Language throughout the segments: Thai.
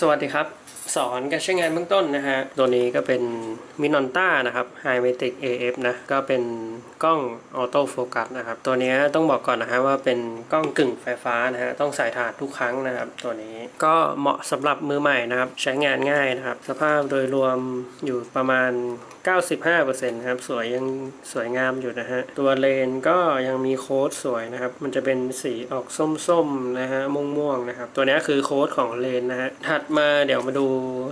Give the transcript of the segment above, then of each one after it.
สวัสดีครับ สอนการใช้งานเบื้องต้นนะฮะ ตัวนี้ก็เป็นมินอนต้านะครับ High Matic AF นะ ก็เป็นกล้องออโต้โฟกัสนะครับ ตัวนี้ต้องบอกก่อนนะฮะว่าเป็นกล้องกึ่งไฟฟ้านะฮะ ต้องใส่ถาดทุกครั้งนะครับ ตัวนี้ก็เหมาะสำหรับมือใหม่นะครับ ใช้งานง่ายนะครับ สภาพโดยรวมอยู่ประมาณ 95%นะครับสวยยังสวยงามอยู่นะฮะ ตัวเลนก็ยังมีโค้ดสวยนะครับ มันจะเป็นสีออกส้มๆนะฮะม่วงๆนะครับ ตัวนี้คือโค้ดของเลนนะฮะ ถัดมาเดี๋ยวมาดู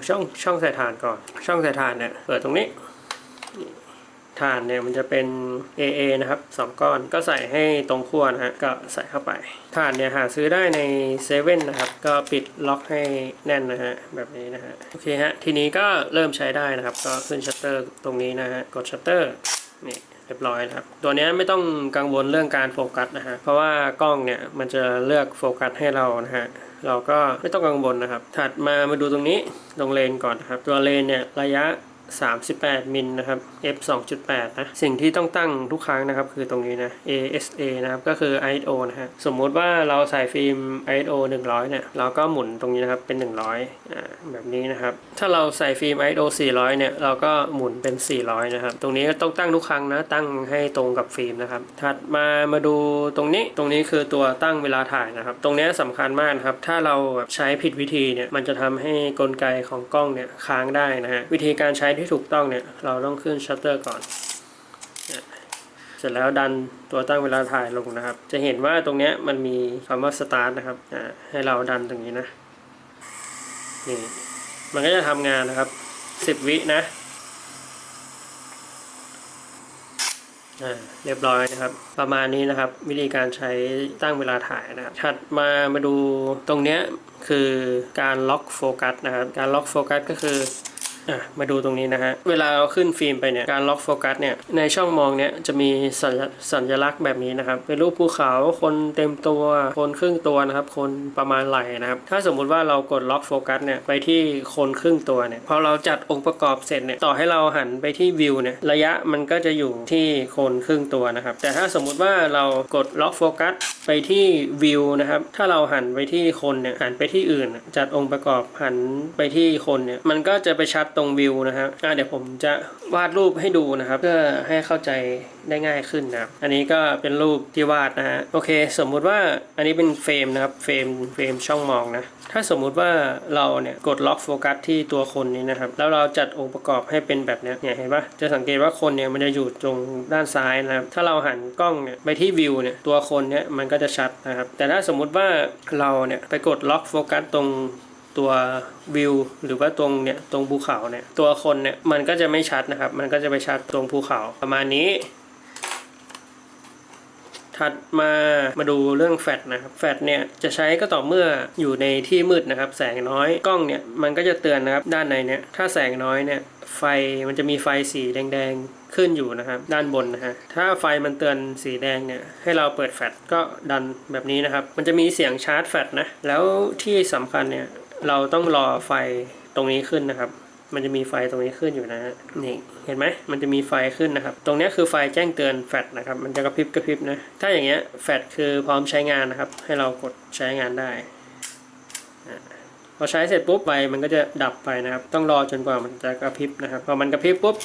ช่องช่องใส่ถ่านก่อน ช่องใส่ถ่านเนี่ยเปิดตรงนี้ ถ่านเนี่ยมันจะเป็น AA นะครับสองก้อนก็ใส่ให้ตรงขั้วนะฮะก็ใส่เข้าไปถ่านเนี่ยหาซื้อได้ในเซเว่นนะครับ ก็ปิดล็อกให้แน่นนะฮะแบบนี้นะฮะโอเคฮะทีนี้ก็เริ่มใช้ได้นะครับ ก็ขึ้นชัตเตอร์ตรงนี้นะฮะกดชัตเตอร์นี่เรียบร้อยนะครับ ตัวนี้ไม่ต้องกังวลเรื่องการโฟกัสนะฮะ เพราะว่ากล้องเนี่ยมันจะเลือกโฟกัสให้เรานะฮะ เราก็ไม่ต้องกังวลนะครับ ถัดมามาดูตรงนี้ ตรงเลนก่อนนะครับ ตัวเลนเนี่ยระยะ 38มิลนะครับ f 2.8 นะ สิ่งที่ต้องตั้งทุกครั้งนะครับ คือตรงนี้นะ ASA นะครับ ก็คือ ISO นะฮะสมมุติว่าเราใส่ฟิล์ม ISO 100 เนี่ย เราก็หมุนตรงนี้นะครับ เป็น 100อ่าแบบนี้นะครับ ถ้าเราใส่ฟิล์ม ISO 400 เนี่ย เราก็หมุนเป็น 400 นะครับ ตรงนี้ก็ต้องตั้งทุกครั้งนะ ตั้งให้ตรงกับฟิล์มนะครับ ถัดมามาดูตรงนี้ ตรงนี้คือตัวตั้งเวลาถ่ายนะครับ ตรงนี้สำคัญมากนะครับ ถ้าเราใช้ผิดวิธีเนี่ย มันจะทำให้กลไกของกล้องเนี่ยค้างได้นะฮะ วิธีการใช้ที่ถูกต้องเนี่ย เราต้องขึ้นชัตเตอร์ก่อน เสร็จแล้วดันตัวตั้งเวลาถ่ายลงนะครับ จะเห็นว่าตรงเนี้ยมันมีคำว่า start นะครับ ให้เราดันตรงนี้นะ นี่ มันก็จะทำงานนะครับ 10 วินะอ่าเรียบร้อยนะครับ ประมาณนี้นะครับ วิธีการใช้ตั้งเวลาถ่ายนะครับถัดมามาดูตรงเนี้ยคือการล็อกโฟกัสนะครับ การล็อกโฟกัสก็คือ อะมาดูตรงนี้นะฮะ เวลาเราขึ้นฟิล์มไปเนี่ย การล็อกโฟกัสเนี่ย ในช่องมองเนี่ยจะมีสัญสัญลักษณ์แบบนี้นะครับ เป็นรูปภูเขา คนเต็มตัว คนครึ่งตัวนะครับ คนประมาณไหล่นะครับ ถ้าสมมุติว่าเรากดล็อกโฟกัสเนี่ยไปที่คนครึ่งตัวเนี่ย พอเราจัดองค์ประกอบเสร็จเนี่ย ต่อให้เราหันไปที่วิวเนี่ย ระยะมันก็จะอยู่ที่คนครึ่งตัวนะครับ แต่ถ้าสมมุติว่าเรากดล็อกโฟกัสไปที่วิวนะครับ ถ้าเราหันไปที่คนเนี่ย หันไปที่อื่น จัดองค์ประกอบหันไปที่คนเนี่ย มันก็จะไปชัดตรงวิวนะครับเดี๋ยวผมจะวาดรูปให้ดูนะครับ เพื่อให้เข้าใจได้ง่ายขึ้นนะครับ อันนี้ก็เป็นรูปที่วาดนะฮะโอเค สมมุติว่าอันนี้เป็นเฟรมนะครับเฟรมเฟรมช่องมองนะถ้าสมมุติว่าเราเนี่ยกดล็อกโฟกัสที่ตัวคนนี้นะครับ แล้วเราจัดองค์ประกอบให้เป็นแบบนี้ยเนี่ยเห็นปะจะสังเกตว่าคนเนี่ยมันจะอยู่ตรงด้านซ้ายนะครับถ้าเราหันกล้องเนี่ยไปที่วิวเนี่ยตัวคนเนี่ยมันก็จะชัดนะครับ แต่ถ้าสมมุติว่าเราเนี่ยไปกดล็อกโฟกัสตรง ตัววิวหรือว่าตรงเนี่ยตรงภูเขาเนี่ยตัวคนเนี่ยมันก็จะไม่ชัดนะครับ มันก็จะไปชัดตรงภูเขาประมาณนี้ ถัดมามาดูเรื่องแฟลชนะครับแฟลชเนี่ยจะใช้ก็ต่อเมื่ออยู่ในที่มืดนะครับ แสงน้อยกล้องเนี่ยมันก็จะเตือนนะครับด้านในเนี่ยถ้าแสงน้อยเนี่ยไฟมันจะมีไฟสีแดงๆขึ้นอยู่นะครับ ด้านบนนะฮะถ้าไฟมันเตือนสีแดงเนี่ยให้เราเปิดแฟลชก็ดันแบบนี้นะครับ มันจะมีเสียงชาร์จแฟลชนะแล้วที่สำคัญเนี่ย เราต้องรอไฟตรงนี้ขึ้นนะครับ มันจะมีไฟตรงนี้ขึ้นอยู่นะฮะนี่เห็นไหมมันจะมีไฟขึ้นนะครับ ตรงนี้คือไฟแจ้งเตือนแฟลชนะครับ มันจะกระพริบกระพริบนะ ถ้าอย่างเงี้ยแฟลชคือพร้อมใช้งานนะครับ ให้เรากดใช้งานได้พอใช้เสร็จปุ๊บไฟมันก็จะดับไปนะครับ ต้องรอจนกว่ามันจะกระพริบนะครับ พอมันกระพริบปุ๊บ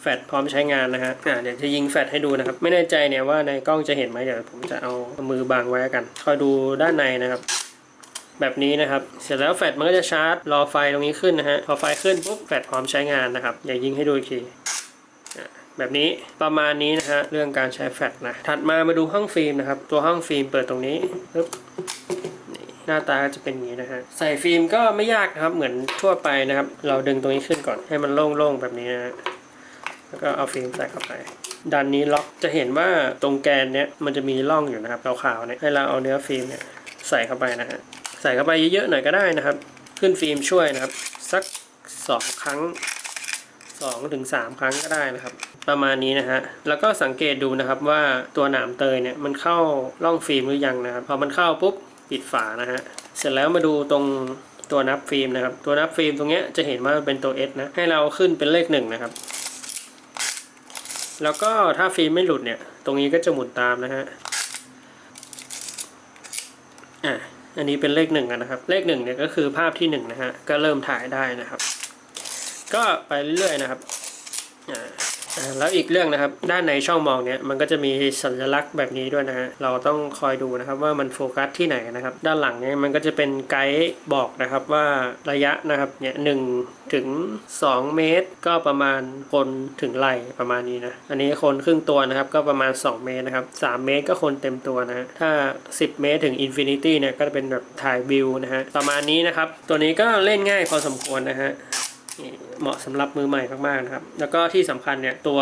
แฟลชพร้อมใช้งานนะฮะอะเดี๋ยวจะยิงแฟลชให้ดูนะครับ ไม่แน่ใจเนี่ยว่าในกล้องจะเห็นไหมเดี๋ยวผมจะเอามือบังไว้กัน คอยดูด้านในนะครับ แบบนี้นะครับ เสร็จแล้วแฟลชมันก็จะชาร์จรอไฟตรงนี้ขึ้นนะฮะ พอไฟขึ้นปุ๊บแฟลชพร้อมใช้งานนะครับ อย่ายิงให้ดูอีกทีแบบนี้ประมาณนี้นะฮะเรื่องการใช้แฟลชนะ ถัดมามาดูห้องฟิล์มนะครับ ตัวห้องฟิล์มเปิดตรงนี้ปึ๊บนี่หน้าตาก็จะเป็นอย่างนี้นะฮะ ใส่ฟิล์มก็ไม่ยากนะครับ เหมือนทั่วไปนะครับ เราดึงตรงนี้ขึ้นก่อน ให้มันโล่งๆแบบนี้นะฮะ แล้วก็เอาฟิล์มใส่เข้าไป ด้านนี้ล็อก จะเห็นว่าตรงแกนเนี้ยมันจะมีร่องอยู่นะครับขาวๆเนี่ย ให้เราเอาเนื้อฟิล์มเนี่ยใส่เข้าไปนะฮะ ใส่เข้าไปเยอะๆหน่อยก็ได้นะครับ ขึ้นฟิล์มช่วยนะครับ สักสองครั้งสองถึงสามครั้งก็ได้นะครับ ประมาณนี้นะฮะแล้วก็สังเกตดูนะครับว่าตัวหนามเตยเนี่ยมันเข้าร่องฟิล์มหรือยังนะครับพอมันเข้าปุ๊บปิดฝานะฮะเสร็จแล้วมาดูตรงตัวนับฟิล์มนะครับ ตัวนับฟิล์มตรงเนี้ยจะเห็นว่าเป็นตัว S นะให้เราขึ้นเป็นเลขหนึ่งนะครับแล้วก็ถ้าฟิล์มไม่หลุดเนี่ย ตรงนี้ก็จะหมุนตามนะฮะ อันนี้เป็นเลขหนึ่งนะครับ เลขหนึ่งเนี่ยก็คือภาพที่หนึ่งนะฮะก็เริ่มถ่ายได้นะครับ ก็ไปเรื่อยๆนะครับ แล้วอีกเรื่องนะครับ ด้านในช่องมองเนี่ยมันก็จะมีสัญลักษณ์แบบนี้ด้วยนะฮะเราต้องคอยดูนะครับว่ามันโฟกัสที่ไหนนะครับ ด้านหลังเนี่ยมันก็จะเป็นไกด์บอกนะครับว่าระยะนะครับเนี่ยหนึ่งถึง 2 เมตร ก็ประมาณคนถึงไหล่ประมาณนี้นะ อันนี้คนครึ่งตัวนะครับ ก็ประมาณ 2 เมตรนะครับ 3 เมตรก็คนเต็มตัวนะถ้า 10 เมตรถึงอินฟินิตี้เนี่ยก็จะเป็นแบบถ่ายวิวนะฮะประมาณนี้นะครับ ตัวนี้ก็เล่นง่ายพอสมควรนะฮะ เหมาะสำหรับมือใหม่มากๆนะครับ แล้วก็ที่สำคัญเนี่ย ตัว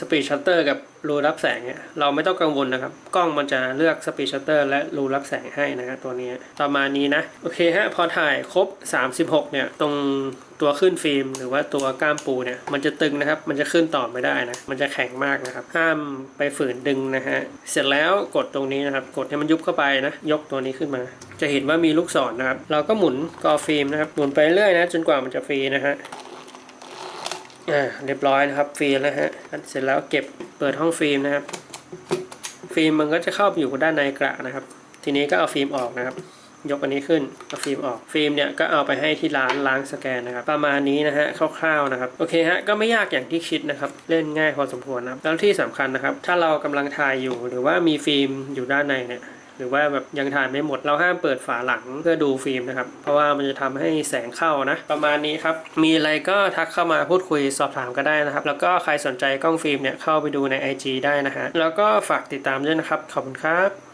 Speed Shutter กับรูรับแสงเนี่ยเราไม่ต้องกังวลนะครับ กล้องมันจะเลือก Speed Shutter และรูรับแสงให้นะครับตัวนี้ ประมาณนี้นะ โอเคฮะพอถ่ายครบ 36 เนี่ย ตรง ตัวขึ้นฟิล์มหรือว่าตัวก้ามปูเนี่ยมันจะตึงนะครับ มันจะขึ้นต่อไม่ได้นะ มันจะแข็งมากนะครับ ห้ามไปฝืนดึงนะฮะ เสร็จแล้วกดตรงนี้นะครับ กดให้มันยุบเข้าไปนะ ยกตัวนี้ขึ้นมา จะเห็นว่ามีลูกศรนะครับ เราก็หมุนกอฟิล์มนะครับ หมุนไปเรื่อยนะจนกว่ามันจะฟรีนะฮะอ่าเรียบร้อยนะครับฟิล์มแล้วฮะ เสร็จแล้วเก็บเปิดห้องฟิล์มนะครับ ฟิล์มมันก็จะเข้าไปอยู่ด้านในกระนะครับ ทีนี้ก็เอาฟิล์มออกนะครับ ยกอันนี้ขึ้นเอาฟิล์มออกฟิล์มเนี่ยก็เอาไปให้ที่ร้านล้างสแกนนะครับ ประมาณนี้นะฮะคร่าวๆนะครับโอเคฮะก็ไม่ยากอย่างที่คิดนะครับเล่นง่ายพอสมควรนะครับแล้วที่สำคัญนะครับ ถ้าเรากำลังถ่ายอยู่หรือว่ามีฟิล์มอยู่ด้านในเนี่ยหรือว่าแบบยังถ่ายไม่หมดเราห้ามเปิดฝาหลังเพื่อดูฟิล์มนะครับ เพราะว่ามันจะทำให้แสงเข้านะ ประมาณนี้ครับ มีอะไรก็ทักเข้ามาพูดคุยสอบถามก็ได้นะครับ แล้วก็ใครสนใจกล้องฟิล์มเนี่ยเข้าไปดูใน IG ได้นะฮะแล้วก็ฝากติดตามด้วยนะครับขอบคุณครับ